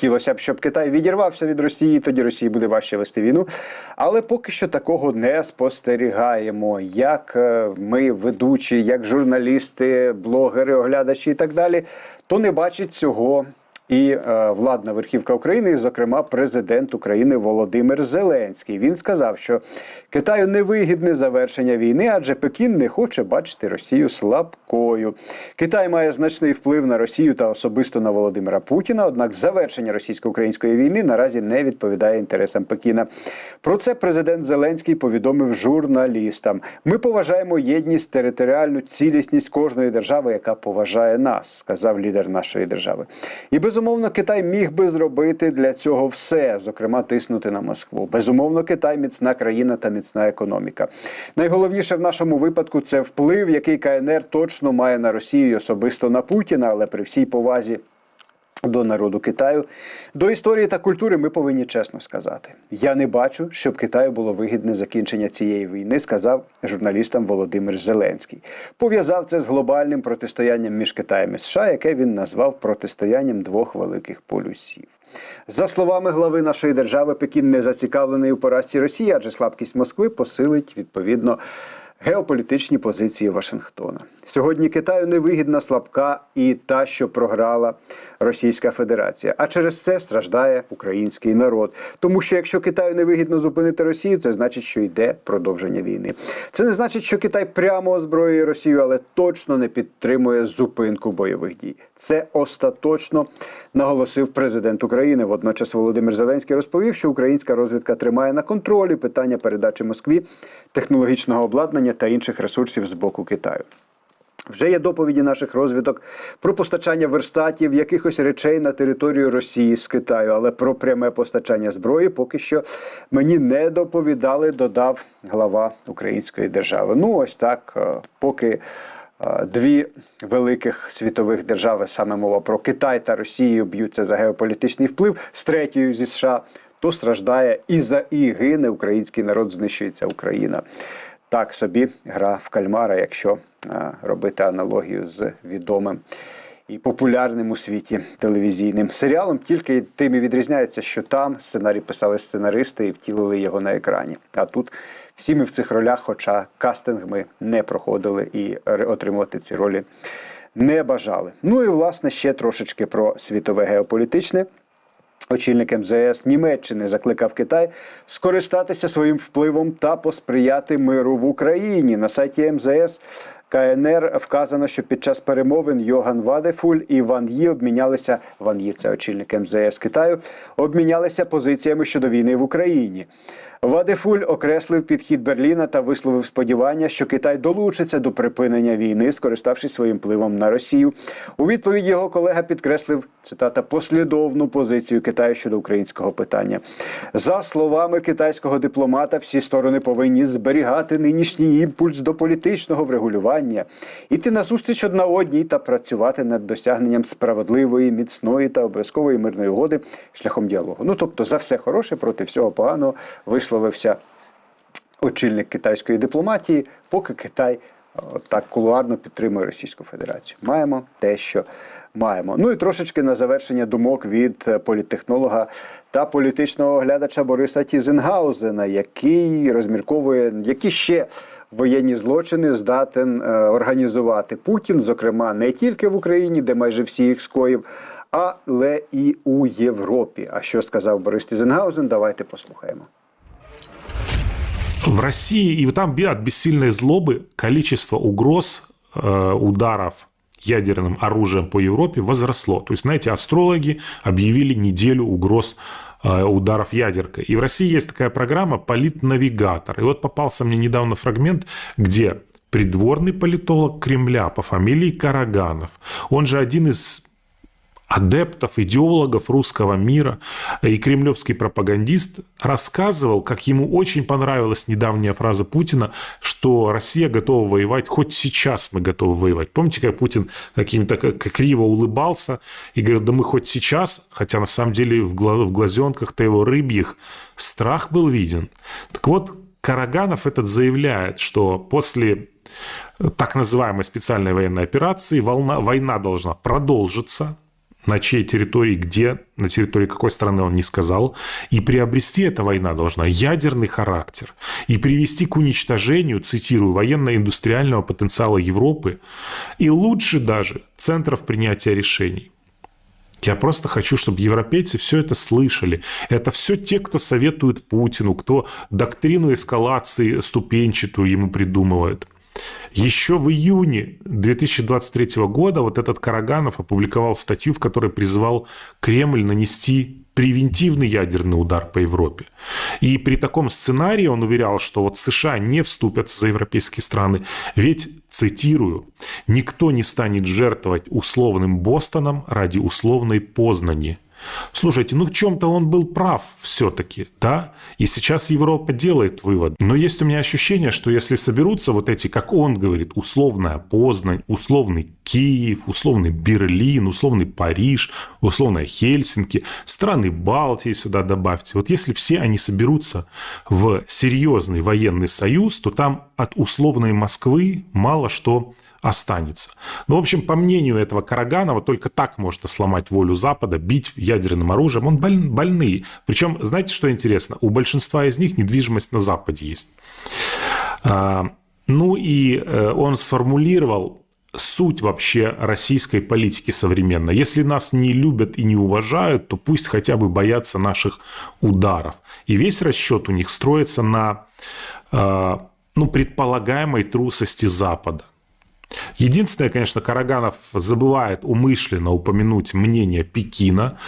Хотілося б, щоб Китай відірвався від Росії, тоді Росії буде важче вести війну. Але поки що такого не спостерігаємо. Як е, ми, ведучі, як журналісти, блогери, оглядачі і так далі, то не бачить цього. І е, владна верхівка України, і, зокрема, президент України Володимир Зеленський. Він сказав, що Китаю невигідне завершення війни, адже Пекін не хоче бачити Росію слабкою. Китай має значний вплив на Росію та особисто на Володимира Путіна. Однак завершення російсько-української війни наразі не відповідає інтересам Пекіна. Про це президент Зеленський повідомив журналістам. Ми поважаємо єдність, територіальну цілісність кожної держави, яка поважає нас, сказав лідер нашої держави. І безумовно, Китай міг би зробити для цього все, зокрема, тиснути на Москву. Безумовно, Китай міцна країна та міцна економіка. Найголовніше в нашому випадку це вплив, який КНР точно має на Росію особисто на Путіна, але при всій повазі. До народу Китаю до історії та культури ми повинні чесно сказати. Я не бачу, щоб Китаю було вигідне закінчення цієї війни, сказав журналістам Володимир Зеленський. Пов'язав це з глобальним протистоянням між Китаєм і США, яке він назвав протистоянням двох великих полюсів. За словами глави нашої держави, Пекін не зацікавлений у поразці Росії, адже слабкість Москви посилить відповідно. Геополітичні позиції Вашингтона сьогодні Китаю невигідна слабка і та, що програла Російська Федерація. А через це страждає український народ. Тому що якщо Китаю невигідно зупинити Росію, це значить, що йде продовження війни. Це не значить, що Китай прямо озброює Росію, але точно не підтримує зупинку бойових дій. Це остаточно наголосив президент України. Водночас Володимир Зеленський розповів, що українська розвідка тримає на контролі питання передачі Москві технологічного обладнання та інших ресурсів з боку Китаю. Вже є доповіді наших розвідок про постачання верстатів якихось речей на територію Росії з Китаю, але про пряме постачання зброї поки що мені не доповідали, додав глава Української держави. Ну ось так, е, поки. е, Дві великих світових держави, саме мова про Китай та Росію, б'ються за геополітичний вплив з третьою зі США, то страждає і за і гине український народ, знищується Україна. Так собі гра в кальмара, якщо е, робити аналогію з відомим і популярним у світі телевізійним серіалом. Тільки тим і відрізняється, що там сценарій писали сценаристи і втілили його на екрані. А тут всі ми в цих ролях, хоча кастинг ми не проходили і отримувати ці ролі не бажали. Ну і власне ще трошечки про світове геополітичне. Очільник МЗС Німеччини закликав Китай скористатися своїм впливом та посприяти миру в Україні. На сайті МЗС КНР вказано, що під час перемовин Йоган Вадефуль і Ван Ї обмінялися Ван Ї – це очільник МЗС Китаю, обмінялися позиціями щодо війни в Україні. Вадефуль окреслив підхід Берліна та висловив сподівання, що Китай долучиться до припинення війни, скориставшись своїм впливом на Росію. У відповідь його колега підкреслив цитата послідовну позицію Китаю щодо українського питання. За словами китайського дипломата, всі сторони повинні зберігати нинішній імпульс до політичного врегулювання, іти назустріч одна одній та працювати над досягненням справедливої, міцної та обов'язкової мирної угоди шляхом діалогу. Ну тобто за все хороше проти всього поганого висловився очільник китайської дипломатії, поки Китай е, так кулуарно підтримує Російську Федерацію. Маємо те, що маємо. Ну і трошечки на завершення думок від е, політтехнолога та політичного оглядача Бориса Тізенгаузена, який розмірковує, які ще. Воєнні злочини здатен е, організувати Путін, зокрема не тільки в Україні, де майже всі їх скоїв, але і у Європі. А що сказав Борис Тізенгаузен? Давайте послухаємо. В России и там от бессильной злобы количество угроз, э, ударов ядерным оружием по Европе возросло. То есть, знаете, астрологи объявили неделю угроз э, ударов ядеркой. И в России есть такая программа «Политнавигатор». И вот попался мне недавно фрагмент, где придворный политолог Кремля по фамилии Караганов, он же один из адептов, идеологов русского мира и кремлевский пропагандист рассказывал, как ему очень понравилась недавняя фраза Путина, что Россия готова воевать, хоть сейчас мы готовы воевать. Помните, как Путин каким-то к- к- криво улыбался и говорил, да мы хоть сейчас, хотя на самом деле в, гла- в глазенках-то его рыбьих страх был виден. Так вот, Караганов этот заявляет, что после так называемой специальной военной операции волна, война должна продолжиться, на чьей территории, где, на территории какой страны он не сказал. И приобрести эта война должна ядерный характер и привести к уничтожению, цитирую, военно-индустриального потенциала Европы и лучше даже центров принятия решений. Я просто хочу, чтобы европейцы все это слышали. Это все те, кто советует Путину, кто доктрину эскалации ступенчатую ему придумывает. Еще в июне 2023 года вот этот Караганов опубликовал статью, в которой призвал Кремль нанести превентивный ядерный удар по Европе. И при таком сценарии он уверял, что вот США не вступятся за европейские страны, ведь, цитирую, «никто не станет жертвовать условным Бостоном ради условной Познани». Слушайте, ну в чем-то он был прав все-таки, да? И сейчас Европа делает вывод. Но есть у меня ощущение, что если соберутся вот эти, как он говорит, условная Познань, условный Киев, условный Берлин, условный Париж, условная Хельсинки, страны Балтии сюда добавьте. Вот если все они соберутся в серьезный военный союз, то там от условной Москвы мало что останется. Ну, в общем, по мнению этого Караганова, только так можно сломать волю Запада, бить ядерным оружием. Он боль, больные. Причем, знаете, что интересно? У большинства из них недвижимость на Западе есть. А, ну и э, он сформулировал суть вообще российской политики современной. Если нас не любят и не уважают, то пусть хотя бы боятся наших ударов. И весь расчет у них строится на э, ну, предполагаемой трусости Запада. Единственное, конечно, Караганов забывает умышленно упомянуть мнение Пекина,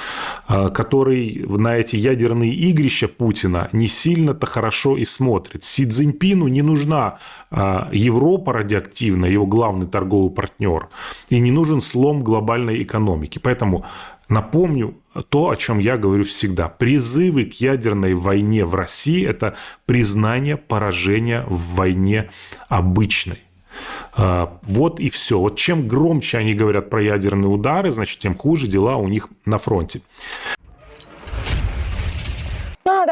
э, который на эти ядерные игрища Путина не сильно-то хорошо и смотрит. Си Цзиньпину не нужна э, Европа радиоактивная, его главный торговый партнер, и не нужен слом глобальной экономики. Поэтому Напомню то, о чем я говорю всегда. Призывы к ядерной войне в России – это признание поражения в войне обычной. Вот и все. Вот чем громче они говорят про ядерные удары, значит, тем хуже дела у них на фронте.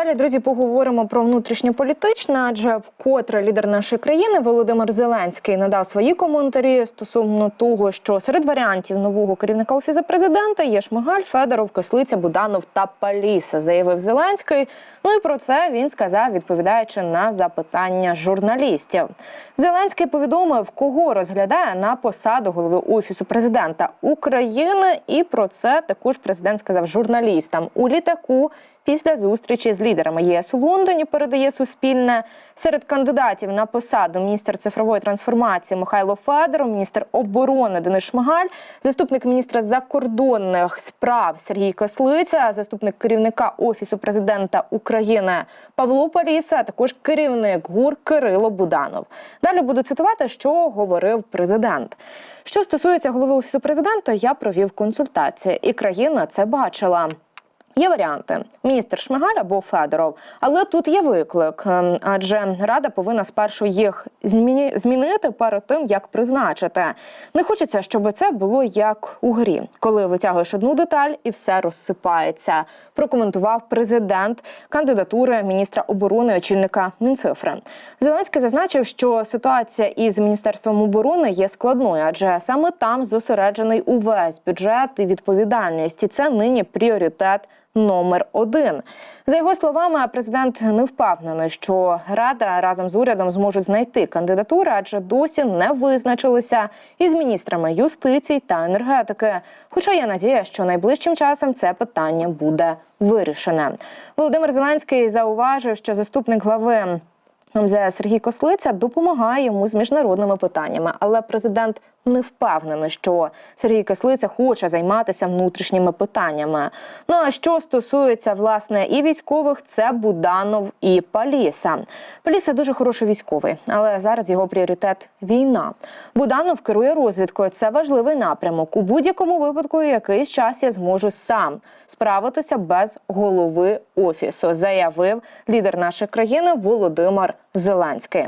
Далі, друзі, поговоримо про внутрішньополітичне, адже вкотре лідер нашої країни Володимир Зеленський надав свої коментарі стосовно того, що серед варіантів нового керівника офісу президента є Шмигаль, Федоров, Кислиця, Буданов та Паліса, заявив Зеленський. Ну і про це він сказав, відповідаючи на запитання журналістів. Зеленський повідомив, кого розглядає на посаду голови офісу президента України, і про це також президент сказав журналістам у літаку. Після зустрічі з лідерами ЄС у Лондоні передає Суспільне серед кандидатів на посаду міністр цифрової трансформації Михайло Федоров, міністр оборони Денис Шмигаль, заступник міністра закордонних справ Сергій Кослиця, заступник керівника офісу президента України Павло Паліса, а також керівник ГУР Кирило Буданов. Далі буду цитувати, що говорив президент. Що стосується голови офісу президента, я провів консультації, і країна це бачила. Є варіанти: міністр Шмигаль або Федоров. Але тут є виклик, ем, адже рада повинна спершу їх змінити перед тим, як призначити. Не хочеться, щоб це було як у грі, коли витягуєш одну деталь і все розсипається. Прокоментував президент кандидатури міністра оборони очільника Мінцифри. Зеленський зазначив, що ситуація із міністерством оборони є складною, адже саме там зосереджений увесь бюджет і відповідальність, і це нині пріоритет номер один. За його словами, президент не впевнений, що рада разом з урядом зможуть знайти кандидатури, адже досі не визначилися із міністрами юстиції та енергетики. Хоча є надія, що найближчим часом це питання буде вирішене. Володимир Зеленський зауважив, що заступник глави. МЗС Сергій Кослиця допомагає йому з міжнародними питаннями, але президент не впевнений, що Сергій Кислиця хоче займатися внутрішніми питаннями. Ну а що стосується власне і військових, це Буданов і Паліса. Паліса дуже хороший військовий, але зараз його пріоритет війна. Буданов керує розвідкою. Це важливий напрямок. У будь-якому випадку якийсь час я зможу сам справитися без голови офісу, заявив лідер нашої країни Володимир Зеленський.